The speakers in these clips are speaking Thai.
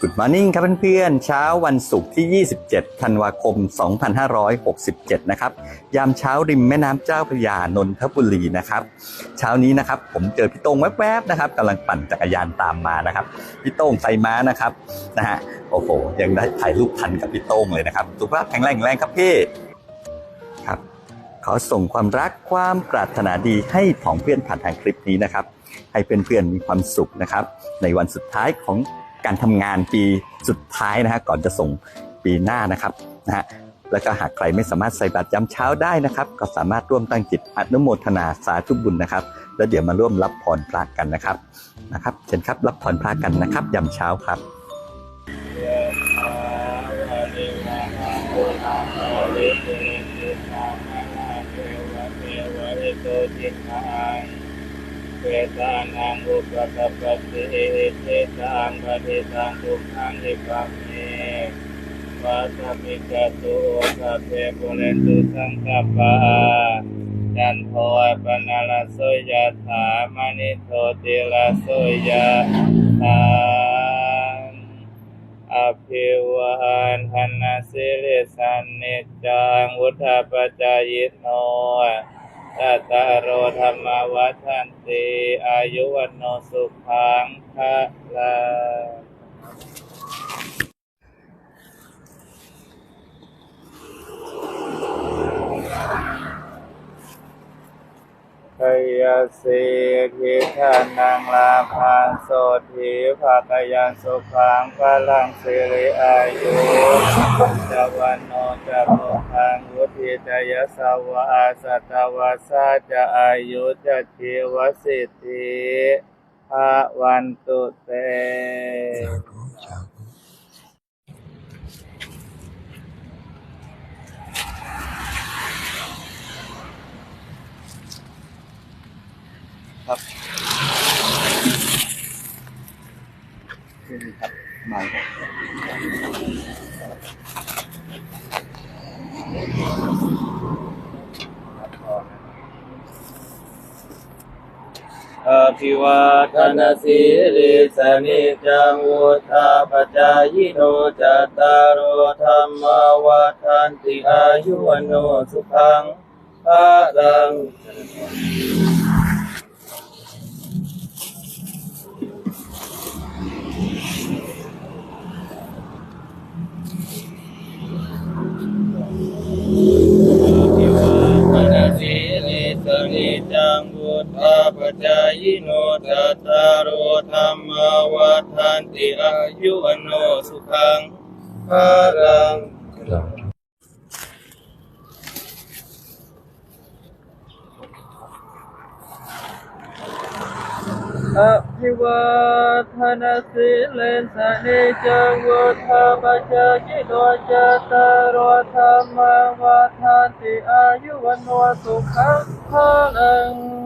Good Morning ครับเพื่อนๆ เช้าวันศุกร์ที่ 27 ธันวาคม 2567 นะครับ ยามเช้าริมแม่น้ำเจ้าพระยานนทบุรีนะครับ เช้านี้นะครับผมเจอพี่โต้งแวบๆนะครับกำลังปั่นจักรยานตามมานะครับ พี่โต้งใส่ม้านะครับนะฮะ โอ้โห ยังได้ถ่ายรูปทันกับพี่โต้งเลยนะครับสุขภาพแข็งแรงแข็งแรงครับพี่ ครับ ขอส่งความรักความปรารถนาดีให้ของเพื่อนผ่านทางคลิปนี้นะครับ ให้เพื่อนๆมีความสุขนะครับ ในวันสุดท้ายของ การทำงานปีสุดท้ายนะฮะก่อนจะส่งปีหน้านะครับนะฮะแล้วก็หากใครไม่สามารถใส่บาตรยาเช้าได้นะครับ ก็สามารถร่วมตั้งจิตอนุโมทนาสาธุบุญนะครับ แล้วเดี๋ยวมาร่วมรับพรพระกันนะครับนะครับเชิญครับรับพรพระกันนะครับยาเช้าครับเวทานังอุปกัปปติเทตังปฏิตังทุกขังนิพพามิวัสมิกตุสัพเพปุเรนตุสังกปปาจันโทปนาลโสยถามณิโทติลโสยถาอภิวานธนาสิริสันนิจจังวุฒาปจายโน ตัตาโรธรรมวัฏันติอายุวันโนสุขังภะลัง พ สีทิทานังลาภันโสถีภาคยันสุขังพลังสิริอายุจวันโนจะโมทังวุธิจยสวะอาสัตวาสาจะอายุจะชีวสิทธิภาวันตุเต ครับครับมาอภิวาทนาสีริสนิจังวุธาปจายโนจัตตารโอธรรมวัฏันติอายุวโนสุขังภะลัง จายโนจัตตารโอธรรมวัฏันติอายุวันโนสุขังภะลังอภิวาทนาสิเลนสนิจังวุธาปจายิโนจตารโอธรรมวัฏันติอายุวันโนสุขังพังอภิวาทนาสิเลนสนิจังวุธาปจายิโนจตารโอธรรมวัฏันติอายุวันโนสุขังภะลัง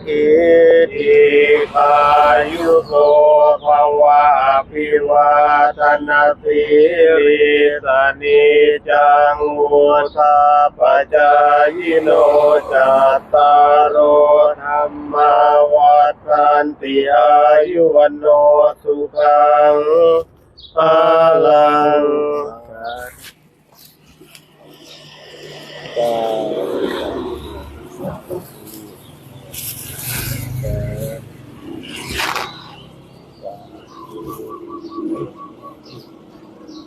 ธุสาธุสาธุสาธุสุขีทีขายุโกภวะอภิวาทนาสีริสนิจังวุธาปจายโนจัตตารโอธรรมวัฏันติอายุวันโนสุขัง พลัง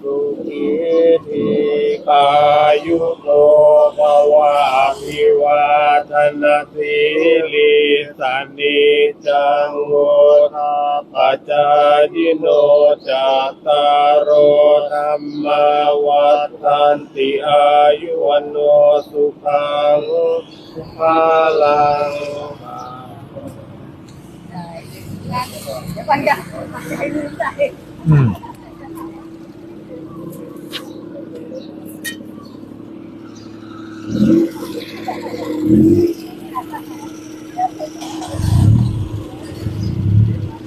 สุขีทีขา ยุโกภวะอภิวาทนาสีลิสานิจังโวทาปัจจายโนจัตตารโอธรรมวัฏันติอายุวันโนสุขังภาลังได้นะเดี๋ยวก่อนอย่าให้ลืมใจ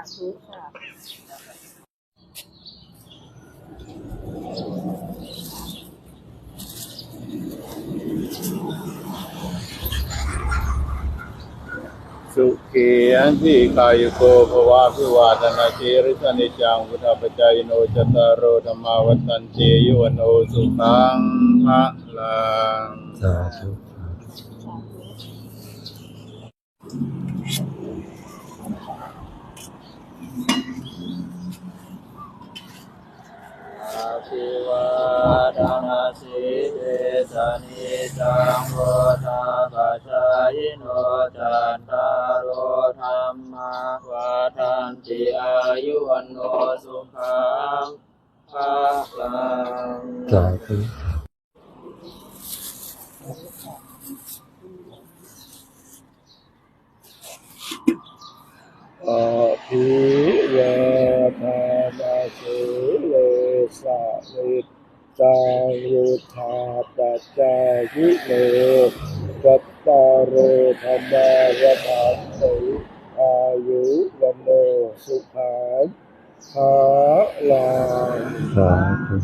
าธุค่ะสุขีอันที่กายโกภวะพิวาทนาชีริสนิจังพุทธปจายโนจตารโรธรรมาวัตันติยุวโนสุขังพระลังสาธุ อาภิวาทนาสีเดส นิจังโวทาปัจจายโนจันตารโรธรรมาวัฏันติอายุวันโนสุขังพระลังสาธุอภิวาทนาสีเลสะนิจั งยุทธาปัจจายโนจัตตารโรธรรมาวทันติอายุวันโนสุขังภาลังสาธุ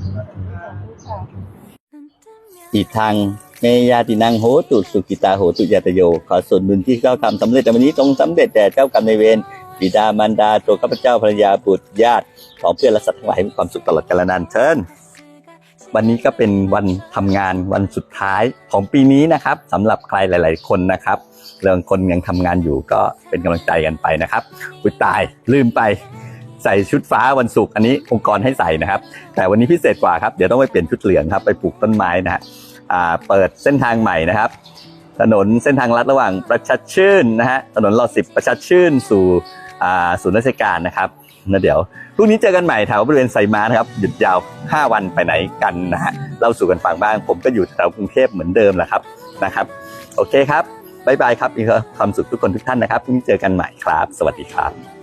อีกทางเมยาตินังโหตุสุกิตาโหตุยาตโย ขอส่วนบุญที่เจ้ากรรมสำเร็จในวันนี้จงสำเร็จแด่เจ้ากรรมในเวรบิดามารดาตัวข้าพเจ้าภรรยาบุตรญาติ ของเพื่อนและสัตว์ทั้งหลายมีความสุขตลอดกาลนานเชิญ วันนี้ก็เป็นวันทำงานวันสุดท้ายของปีนี้นะครับสำหรับใครหลาย ๆ คนนะครับเรื่องคนยังทำงานอยู่ก็เป็นกำลังใจกันไปนะครับอุยตายลืมไปใส่ชุดฟ้าวันศุกร์อันนี้องค์กรให้ใส่นะครับ แต่วันนี้พิเศษกว่าครับเดี๋ยวต้องไปเปลี่ยนชุดเหลืองครับไปปลูกต้นไม้นะฮะเปิดเส้นทางใหม่นะครับ ถนนเส้นทางลัดระหว่างประชาชื่นนะฮะถนนรอสิบประชาชื่นสู่ศูนย์ราชการนะครับแล้วเดี๋ยว พรุ่งนี้เจอกันใหม่แถวบริเวณไซม้านะครับ หยุดยาว 5 วันไปไหนกันนะฮะเล่าสู่กันฟังบ้าง ผมก็อยู่แถวกรุงเทพเหมือนเดิมแหละครับนะครับ โอเคครับบ๊ายบายครับมีความสุขทุกคนทุกท่านนะครับพรุ่งนี้เจอกันใหม่ครับ สวัสดีครับ